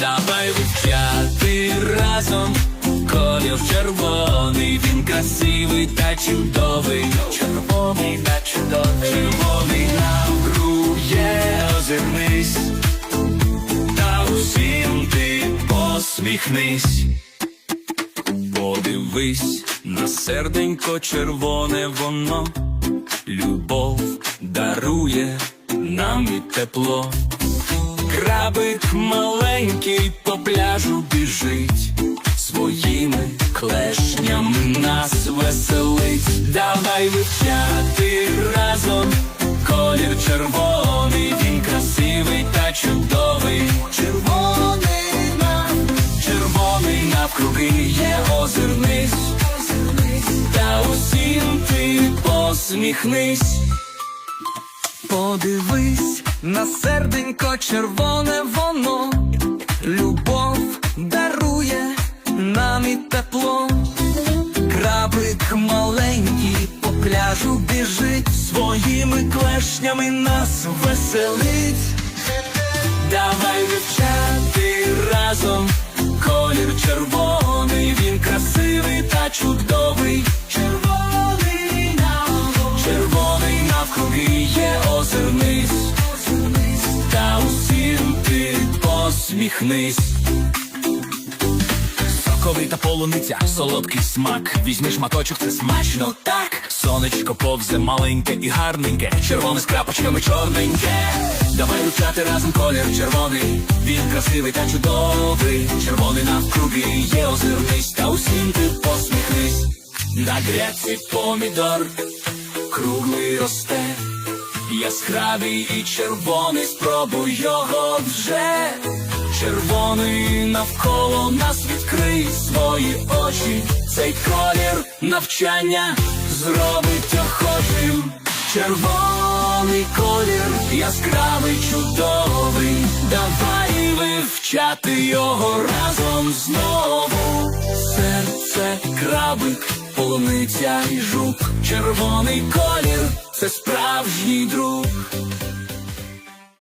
Давай вивчати разом. Колір червоний, він красивий та чудовий, червоний та чудовий, червоний навкрує, озирнись, та усім ти посміхнись. Подивись на серденько червоне воно, любов дарує нам і тепло. Крабик маленький по пляжу біжить, своїми клешнями нас веселить. Давай вивчати разом колір червоний, посміхнись. Подивись на серденько червоне воно, любов дарує нам і тепло. Крабик маленький по пляжу біжить, своїми клешнями нас веселить. Давай вивчати разом колір червоний, він красивий та чудовий. Червоний є озирнись, та усім ти посміхнись. Соковита полуниця, солодкий смак. Візьми шматочок, це смачно так. Сонечко повзе маленьке і гарненьке, червоне з крапочками чорненьке. Давай вивчати разом колір червоний. Він красивий та чудовий. Червоний навкруги є озирнись, та усім ти посміхнись. На грядці помідор круглий росте. Яскравий і червоний, спробуй його вже. Червоний навколо нас відкрий свої очі. Цей колір навчання зробить охочим. Червоний колір, яскравий, чудовий. Давай вивчати його разом знову. Серце, крабик, полуниця і жук. Червоний колір jste správný druh.